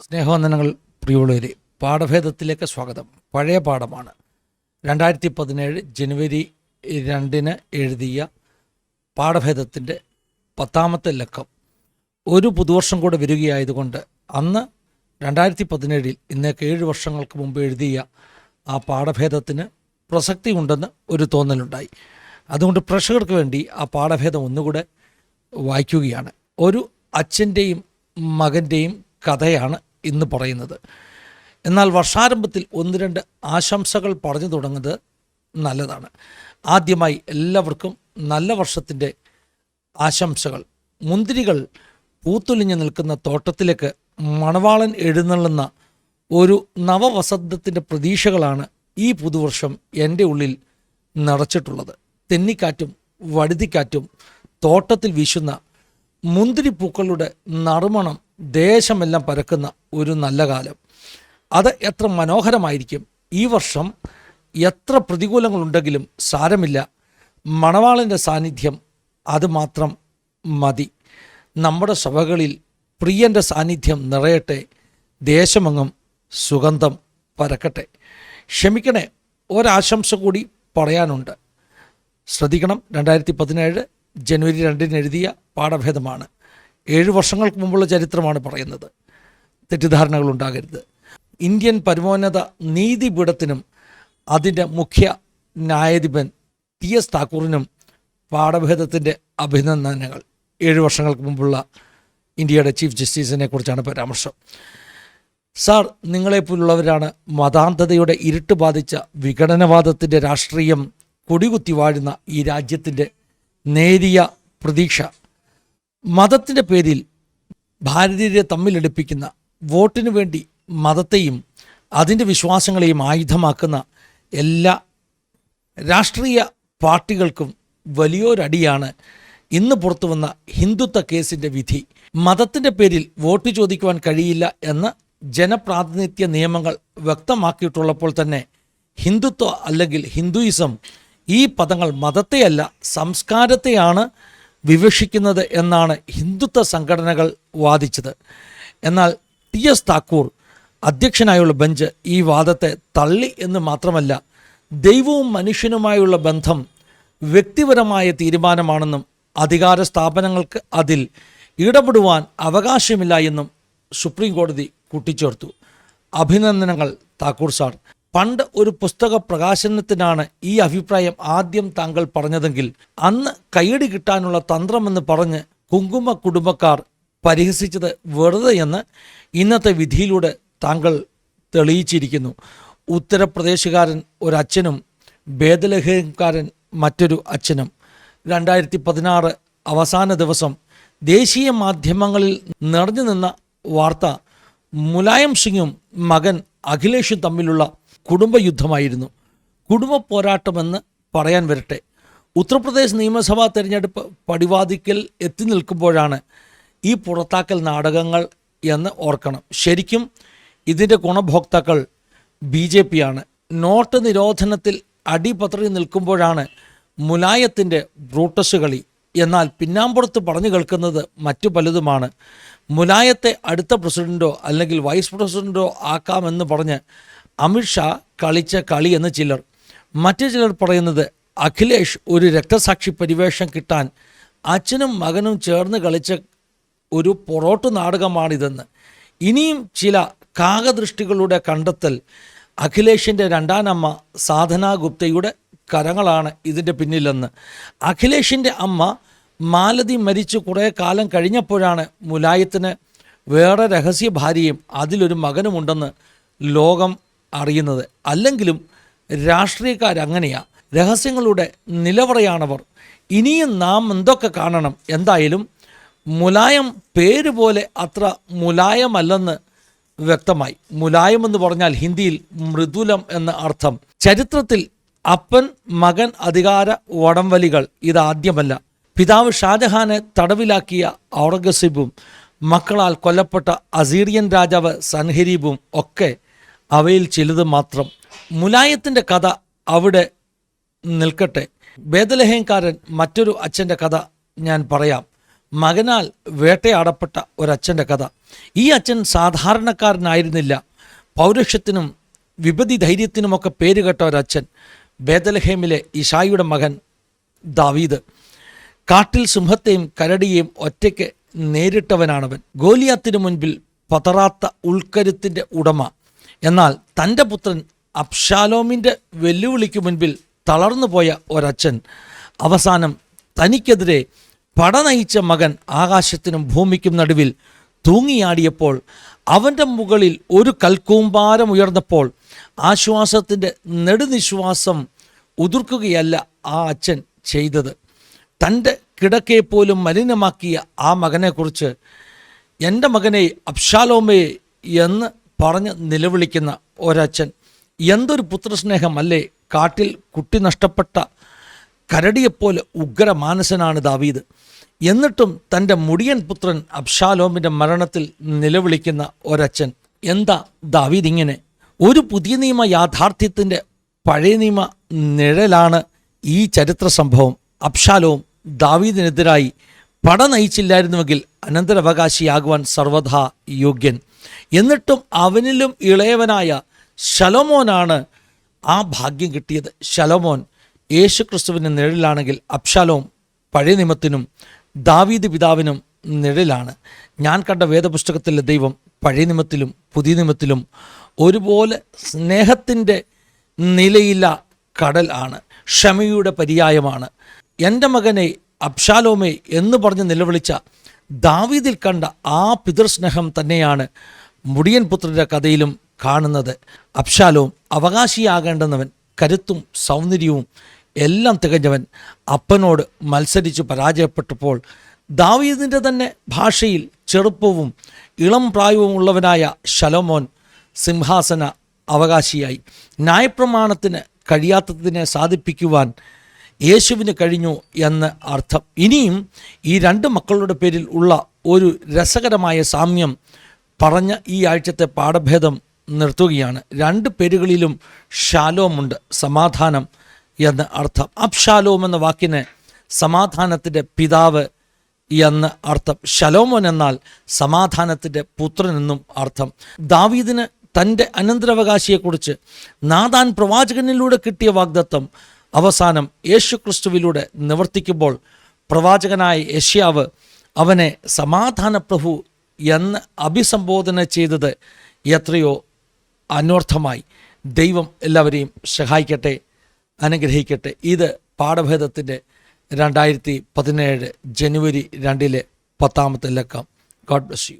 സ്നേഹവന്ദനങ്ങൾ പ്രിയമുള്ളവരെ പാഠഭേദത്തിലേക്ക് സ്വാഗതം. പഴയ പാഠമാണ്. രണ്ടായിരത്തി പതിനേഴ് ജനുവരി രണ്ടിന് എഴുതിയ പാഠഭേദത്തിന്റെ പത്താമത്തെ ലക്കം ഒരു പുതുവർഷം കൂടെ വരികയായതുകൊണ്ട് അന്ന് രണ്ടായിരത്തി പതിനേഴിൽ ഇന്നേക്ക് ഏഴ് വർഷങ്ങൾക്ക് മുമ്പ് എഴുതിയ ആ പാഠഭേദത്തിന് പ്രസക്തി ഉണ്ടെന്ന് ഒരു തോന്നലുണ്ടായി. അതുകൊണ്ട് പ്രേക്ഷകർക്ക് വേണ്ടി ആ പാഠഭേദം ഒന്നുകൂടെ വായിക്കുകയാണ്. ഒരു അച്ഛന്റെയും മകന്റെയും കഥയാണ് ഇന്ന് പറയുന്നത്. എന്നാൽ വർഷാരംഭത്തിൽ ഒന്ന് രണ്ട് ആശംസകൾ പറഞ്ഞു തുടങ്ങുന്നത് നല്ലതാണ്. ആദ്യമായി എല്ലാവർക്കും നല്ല വർഷത്തിന്റെ ആശംസകൾ. മുന്തിരികൾ പൂത്തൊലിഞ്ഞു നിൽക്കുന്ന തോട്ടത്തിലേക്ക് മണവാളൻ എഴുന്നള്ളുന്ന ഒരു നവവസന്തത്തിന്റെ പ്രതീക്ഷകളാണ് ഈ പുതുവർഷം എന്റെ ഉള്ളിൽ നിറച്ചിട്ടുള്ളത്. തെന്നിക്കാറ്റും വഴുതിക്കാറ്റും തോട്ടത്തിൽ വീശുന്ന മുന്തിരിപ്പൂക്കളുടെ നറുമണം ദേശമെല്ലാം പരക്കുന്ന ഒരു നല്ല കാലം. അത് എത്ര മനോഹരമായിരിക്കും. ഈ വർഷം എത്ര പ്രതികൂലങ്ങളുണ്ടെങ്കിലും സാരമില്ല. മണവാളിന്റെ സാന്നിധ്യം അതുമാത്രം മതി. നമ്മുടെ സഭകളിൽ പ്രിയന്റെ സാന്നിധ്യം നിറയട്ടെ. ദേശമെങ്ങും സുഗന്ധം പരക്കട്ടെ. ക്ഷമിക്കണേ ഒരാശംസ കൂടി പറയാനുണ്ട്. ശ്രദ്ധിക്കണം രണ്ടായിരത്തി പതിനേഴ് ജനുവരി രണ്ടിന് എഴുതിയ പാഠഭേദമാണ്. ഏഴ് വർഷങ്ങൾക്ക് മുമ്പുള്ള ചരിത്രമാണ് പറയുന്നത്. തെറ്റിദ്ധാരണകൾ ഉണ്ടാകരുത്. ഇന്ത്യൻ പരമോന്നത നീതിപീഠത്തിനും അതിന്റെ മുഖ്യ ന്യായാധിപൻ ടി എസ് താക്കൂറിനും പാഠഭേദത്തിന്റെ അഭിനന്ദനങ്ങൾ. ഏഴ് വർഷങ്ങൾക്ക് മുമ്പുള്ള ഇന്ത്യയുടെ ചീഫ് ജസ്റ്റിസിനെ കുറിച്ചാണ് പരാമർശം. സാർ നിങ്ങളെപ്പോലുള്ളവരാണ് മതാന്തതയുടെ ഇരുട്ട് ബാധിച്ച വിഘടനവാദത്തിന്റെ രാഷ്ട്രീയം കൊടികുത്തി വാഴുന്ന ഈ രാജ്യത്തിന്റെ നേരിയ പ്രതീക്ഷ. മതത്തിന്റെ പേരിൽ ഭാരതീയരെ തമ്മിലടുപ്പിക്കുന്ന വോട്ടിനു വേണ്ടി മതത്തെയും അതിന്റെ വിശ്വാസങ്ങളെയും ആയുധമാക്കുന്ന എല്ലാ രാഷ്ട്രീയ പാർട്ടികൾക്കും വലിയൊരടിയാണ് ഇന്ന് പുറത്തു വന്ന ഹിന്ദുത്വ കേസിന്റെ വിധി. മതത്തിന്റെ പേരിൽ വോട്ട് ചോദിക്കുവാൻ കഴിയില്ല എന്ന് ജനപ്രാതിനിധ്യ നിയമങ്ങൾ വ്യക്തമാക്കിയിട്ടുള്ളപ്പോൾ തന്നെ ഹിന്ദുത്വ അല്ലെങ്കിൽ ഹിന്ദുയിസം ഈ പദങ്ങൾ മതത്തെയല്ല സംസ്കാരത്തെയാണ് വിവക്ഷിക്കുന്നത് എന്നാണ് ഹിന്ദുത്വ സംഘടനകൾ വാദിച്ചത്. എന്നാൽ ടി എസ് താക്കൂർ അധ്യക്ഷനായുള്ള ബെഞ്ച് ഈ വാദത്തെ തള്ളി എന്ന് മാത്രമല്ല ദൈവവും മനുഷ്യനുമായുള്ള ബന്ധം വ്യക്തിപരമായ തീരുമാനമാണെന്നും അധികാര സ്ഥാപനങ്ങൾക്ക് അതിൽ ഇടപെടുവാൻ അവകാശമില്ല എന്നും സുപ്രീം കോടതി കൂട്ടിച്ചേർത്തു. അഭിനന്ദനങ്ങൾ താക്കൂർ സാർ. പണ്ട് ഒരു പുസ്തക പ്രകാശനത്തിനാണ് ഈ അഭിപ്രായം ആദ്യം താങ്കൾ പറഞ്ഞതെങ്കിൽ അന്ന് കൈയടി കിട്ടാനുള്ള തന്ത്രമെന്ന് പറഞ്ഞ് കുങ്കുമ കുടുംബക്കാർ പരിഹസിച്ചത് വെറുതെയെന്ന് ഇന്നത്തെ വിധിയിലൂടെ താങ്കൾ തെളിയിച്ചിരിക്കുന്നു. ഉത്തർപ്രദേശുകാരൻ ഒരച്ഛനും ഭേദലഹേംകാരൻ മറ്റൊരു അച്ഛനും. രണ്ടായിരത്തി പതിനാറ് അവസാന ദിവസം ദേശീയ മാധ്യമങ്ങളിൽ നിറഞ്ഞു നിന്ന വാർത്ത മുലായം സിംഗും മകൻ അഖിലേഷും തമ്മിലുള്ള കുടുംബയുദ്ധമായിരുന്നു. കുടുംബ പോരാട്ടമെന്ന് പറയാൻ വരട്ടെ. ഉത്തർപ്രദേശ് നിയമസഭാ തെരഞ്ഞെടുപ്പ് പടിവാതിക്കൽ എത്തി നിൽക്കുമ്പോഴാണ് ഈ പുറത്താക്കൽ നാടകങ്ങൾ എന്ന് ഓർക്കണം. ശരിക്കും ഇതിന്റെ ഗുണഭോക്താക്കൾ ബി ജെ പിയാണ്. നോട്ട് നിരോധനത്തിൽ അടിപത്രി നിൽക്കുമ്പോഴാണ് മുലായത്തിന്റെ ബ്രൂട്ടസ് കളി. എന്നാൽ പിന്നാമ്പുറത്ത് പറഞ്ഞു കേൾക്കുന്നത് മറ്റു പലതുമാണ്. മുലായത്തെ അടുത്ത പ്രസിഡന്റോ അല്ലെങ്കിൽ വൈസ് പ്രസിഡന്റോ ആക്കാമെന്ന് പറഞ്ഞ് അമിത്ഷാ കളിച്ച കളി എന്ന് ചിലർ. മറ്റു ചിലർ പറയുന്നത് അഖിലേഷ് ഒരു രക്തസാക്ഷി പരിവേഷം കിട്ടാൻ അച്ഛനും മകനും ചേർന്ന് കളിച്ച ഒരു പൊറോട്ട് നാടകമാണിതെന്ന്. ഇനിയും ചില കാകദൃഷ്ടികളുടെ കണ്ടെത്തൽ അഖിലേഷിന്റെ രണ്ടാനമ്മ സാധന ഗുപ്തയുടെ കരങ്ങളാണ് ഇതിന്റെ പിന്നിലെന്ന്. അഖിലേഷിന്റെ അമ്മ മാലതി മരിച്ചു കുറേ കാലം കഴിഞ്ഞപ്പോഴാണ് മുലായത്തിന് വേറെ രഹസ്യ ഭാര്യയും അതിലൊരു മകനുമുണ്ടെന്ന് ലോകം അറിയുന്നത്. അല്ലെങ്കിലും രാഷ്ട്രീയക്കാരങ്ങനെയാ രഹസ്യങ്ങളുടെ നിലവറയാണവർ. ഇനിയും നാം എന്തൊക്കെ കാണണം? എന്തായാലും മുലായം പേര് പോലെ അത്ര മുലായമല്ലെന്ന് വ്യക്തമായി. മുലായം എന്ന് പറഞ്ഞാൽ ഹിന്ദിയിൽ മൃദുലം എന്ന അർത്ഥം. ചരിത്രത്തിൽ അപ്പൻ മകൻ അധികാര വടംവലികൾ ഇതാദ്യമല്ല. പിതാവ് ഷാജഹാനെ തടവിലാക്കിയ ഔറംഗസീബും മക്കളാൽ കൊല്ലപ്പെട്ട അസീറിയൻ രാജാവ് സൻഹരീബും ഒക്കെ അവയിൽ ചിലത് മാത്രം. മുലായത്തിന്റെ കഥ അവിടെ നിൽക്കട്ടെ. ബേദലഹേംകാരൻ മറ്റൊരു അച്ഛന്റെ കഥ ഞാൻ പറയാം. മകനാൽ വേട്ടയാടപ്പെട്ട ഒരച്ഛന്റെ കഥ. ഈ അച്ഛൻ സാധാരണക്കാരനായിരുന്നില്ല. പൗരുഷത്തിനും വിപതി ധൈര്യത്തിനുമൊക്കെ പേരുകെട്ട ഒരച്ഛൻ ബേദലഹേമിലെ ഇഷായിയുടെ മകൻ ദാവീദ്. കാട്ടിൽ സിംഹത്തെയും കരടിയെയും ഒറ്റയ്ക്ക് നേരിട്ടവനാണവൻ. ഗോലിയാത്തിനു മുൻപിൽ പതറാത്ത ഉൾക്കരുത്തിന്റെ ഉടമ എന്നാൽ തന്റെ പുത്രൻ അബ്ഷാലോമിന്റെ വെല്ലുവിളിക്ക് മുൻപിൽ തളർന്നു പോയ ഒരച്ഛൻ. അവസാനം തനിക്കെതിരെ പട നയിച്ച മകൻ ആകാശത്തിനും ഭൂമിക്കും നടുവിൽ തൂങ്ങിയാടിയപ്പോൾ അവന്റെ മുകളിൽ ഒരു കൽക്കൂമ്പാരം ഉയർന്നപ്പോൾ ആശ്വാസത്തിന്റെ നെടുനിശ്വാസം ഉതിർക്കുകയല്ല ആ അച്ഛൻ ചെയ്തത്. തന്റെ കിടക്കയെ പോലും മലിനമാക്കിയ ആ മകനെക്കുറിച്ച് എന്റെ മകനെ അബ്ഷാലോമേ എന്ന് പറഞ്ഞ് നിലവിളിക്കുന്ന ഒരച്ഛൻ എന്തൊരു പുത്രസ്നേഹമല്ലേ? കാട്ടിൽ കുട്ടി നഷ്ടപ്പെട്ട കരടിയെപ്പോലെ ഉഗ്രമാനസനാണ് ദാവീദ്. എന്നിട്ടും തന്റെ മുടിയൻ പുത്രൻ അബ്ഷാലോമിന്റെ മരണത്തിൽ നിലവിളിക്കുന്ന ഒരച്ഛൻ എന്താ ദാവീദ് ഇങ്ങനെ? ഒരു പുതിയ നിയമ യാഥാർത്ഥ്യത്തിന്റെ പഴയ നിയമ നിഴലാണ് ഈ ചരിത്ര സംഭവം. അബ്ഷാലോം ദാവീദിനെതിരായി പട നയിച്ചില്ലായിരുന്നുവെങ്കിൽ അനന്തരാവകാശിയാകുവാൻ സർവഥാ യോഗ്യൻ. എന്നിട്ടും അവനിലും ഇളയവനായ ശലോമോനാണ് ആ ഭാഗ്യം കിട്ടിയത്. ശലോമോൻ യേശുക്രിസ്തുവിന്റെ നിഴലിലാണെങ്കിൽ അബ്ഷാലോം പഴയ നിയമത്തിനും ദാവീദ് പിതാവിനും നിഴലാണ് ഞാൻ കണ്ട വേദപുസ്തകത്തിലെ ദൈവം പഴയ നിയമത്തിലും പുതിയ നിയമത്തിലും ഒരുപോലെ സ്നേഹത്തിന്റെ നിലയില്ല കടൽ ആണ്. ക്ഷമയുടെ പര്യായമാണ്. എന്റെ മകനെ അബ്ഷാലോമേ എന്ന് പറഞ്ഞ് നിലവിളിച്ച ദാവീദിൽ കണ്ട ആ പിതൃസ്നേഹം തന്നെയാണ് മുടിയൻ പുത്രന്റെ കഥയിലും കാണുന്നത് അബ്ഷാലോം അവകാശിയാകേണ്ടുന്നവൻ കരുത്തും സൗന്ദര്യവും എല്ലാം തികഞ്ഞവൻ അപ്പനോട് മത്സരിച്ച് പരാജയപ്പെട്ടപ്പോൾ ദാവീദിന്റെ തന്നെ ഭാഷയിൽ ചെറുപ്പവും ഇളം പ്രായവും ഉള്ളവനായ ശലോമോൻ സിംഹാസന അവകാശിയായി. ന്യായപ്രമാണത്തിന് കഴിയാത്തതിനെ സാധിപ്പിക്കുവാൻ യേശുവിന് കഴിഞ്ഞു എന്ന് അർത്ഥം. ഇനിയും ഈ രണ്ട് മക്കളുടെ പേരിൽ ഉള്ള ഒരു രസകരമായ സാമ്യം പറഞ്ഞ ഈ ആഴ്ചത്തെ പാഠഭേദം നിർത്തുകയാണ്. രണ്ട് പേരുകളിലും ഷാലോമുണ്ട് സമാധാനം എന്ന അർത്ഥം. അബ്ഷാലോം എന്ന വാക്കിന് സമാധാനത്തിന്റെ പിതാവ് എന്ന അർത്ഥം. ശലോമോൻ എന്നാൽ സമാധാനത്തിന്റെ പുത്രൻ എന്നും അർത്ഥം. ദാവീദിന് തന്റെ അനന്തരാവകാശിയെക്കുറിച്ച് നാദാൻ പ്രവാചകനിലൂടെ കിട്ടിയ വാഗ്ദത്തം അവസാനം യേശുക്രിസ്തുവിലൂടെ നിവർത്തിക്കുമ്പോൾ പ്രവാചകനായ യഷ്യാവ് അവനെ സമാധാന പ്രഭു എന്ന് അഭിസംബോധന ചെയ്തത് എത്രയോ അനോർത്ഥമായി. ദൈവം എല്ലാവരെയും സഹായിക്കട്ടെ അനുഗ്രഹിക്കട്ടെ. ഇത് പാഠഭേദത്തിന്റെ രണ്ടായിരത്തി പതിനേഴ് ജനുവരി രണ്ടിലെ പത്താമത്തെ ലക്കം. God bless you